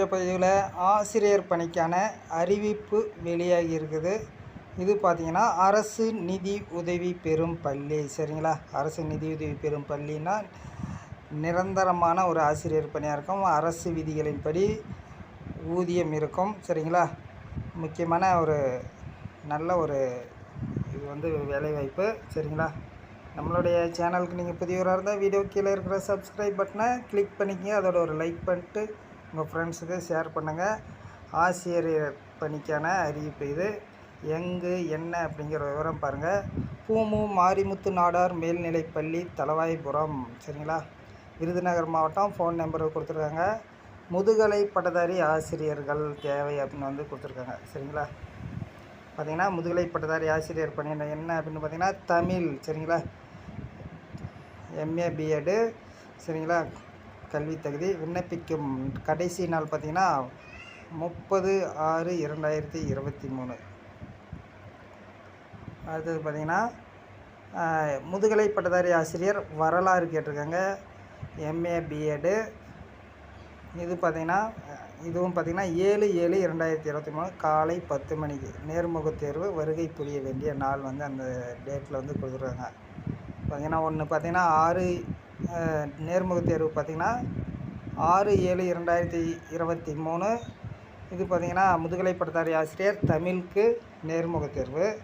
Video பதிவில் ஆசிரியர் பணிக்கான அறிவிப்பு வெளியாகி இருக்குது. இது பார்த்திங்கன்னா அரசு நிதி உதவி பெறும் பள்ளி. சரிங்களா? அரசு நிதி உதவி பெறும் பள்ளின்னா நிரந்தரமான ஒரு ஆசிரியர் பணியாக இருக்கும். அரசு விதிகளின்படி ஊதியம் இருக்கும். சரிங்களா? முக்கியமான ஒரு நல்ல ஒரு இது வந்து வேலைவாய்ப்பு. சரிங்களா? நம்மளுடைய சேனலுக்கு நீங்கள் புதியவராக இருந்தால் வீடியோ கீழே இருக்கிற சப்ஸ்கிரைப் பட்டனை கிளிக் பண்ணிக்கங்க. அதோட ஒரு லைக் பண்ணிட்டு உங்கள் ஃப்ரெண்ட்ஸுக்கு ஷேர் பண்ணுங்கள் ஆசிரியர் பணிக்கான அறிவிப்பு இது. எங்கு என்ன அப்படிங்கிற விவரம் பாருங்கள் பூமு மாரிமுத்து நாடார் மேல்நிலைப்பள்ளி தலவாய்புரம். சரிங்களா? விருதுநகர் மாவட்டம் ஃபோன் நம்பர் கொடுத்துருக்காங்க. முதுகலை பட்டதாரி ஆசிரியர்கள் தேவை அப்படின்னு வந்து கொடுத்துருக்காங்க. சரிங்களா? பார்த்திங்கன்னா முதுகலை பட்டதாரி ஆசிரியர் பணி என்ன அப்படின்னு பார்த்திங்கன்னா தமிழ். சரிங்களா? எம்ஏ பிஎட்டு சரிங்களா? கல்வி தகுதி விண்ணப்பிக்கும். கடைசி நாள் பார்த்தீங்கன்னா முப்பது ஆறு இரண்டாயிரத்தி இருபத்தி மூணு. அடுத்தது பார்த்திங்கன்னா முதுகலை பட்டதாரி ஆசிரியர் வரலாறு கேட்டிருக்காங்க. எம்ஏ பிஎட்டு இது பார்த்தீங்கன்னா இதுவும் பார்த்தீங்கன்னா ஏழு ஏழு இரண்டாயிரத்தி இருபத்தி மூணு காலை பத்து மணிக்கு நேர்முகத் தேர்வு வருகை புரிய வேண்டிய நாள் வந்து அந்த டேட்டில் வந்து கொடுத்துருக்காங்க. பார்த்திங்கன்னா ஒன்று பார்த்தீங்கன்னா ஆறு நேர்முகத் தேர்வு பார்த்தீங்கன்னா ஆறு ஏழு இரண்டாயிரத்தி இருபத்தி மூணு. இது பார்த்தீங்கன்னா முதுகலை பட்டதாரி ஆசிரியர் தமிழுக்கு நேர்முகத் தேர்வு.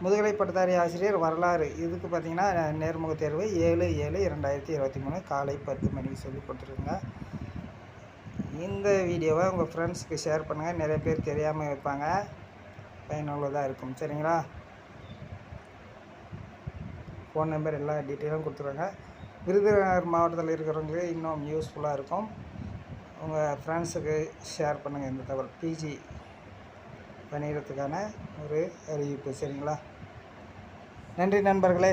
முதுகலை பட்டதாரி ஆசிரியர் வரலாறு இதுக்கு பார்த்தீங்கன்னா நேர்முகத் தேர்வு ஏழு ஏழு இரண்டாயிரத்தி இருபத்தி மூணு. காலை பத்து மணிக்கு சொல்லி கொடுத்துருங்க. இந்த வீடியோவை உங்கள் ஃப்ரெண்ட்ஸுக்கு ஷேர் பண்ணுங்கள் நிறைய பேர் தெரியாமல் வைப்பாங்க பயனுள்ளதாக இருக்கும். சரிங்களா? ஃபோன் நம்பர் எல்லா டீட்டெயிலும் கொடுத்துருவாங்க. விருதுநகர் மாவட்டத்தில் இருக்கிறவங்களுக்கு இன்னும் யூஸ்ஃபுல்லாக இருக்கும். உங்கள் ஃப்ரெண்ட்ஸுக்கு ஷேர் பண்ணுங்கள் இந்த தகவல் பிஜி பண்ணிடுறதுக்கான ஒரு அறிவிப்பு சரிங்களா? நன்றி நண்பர்களே.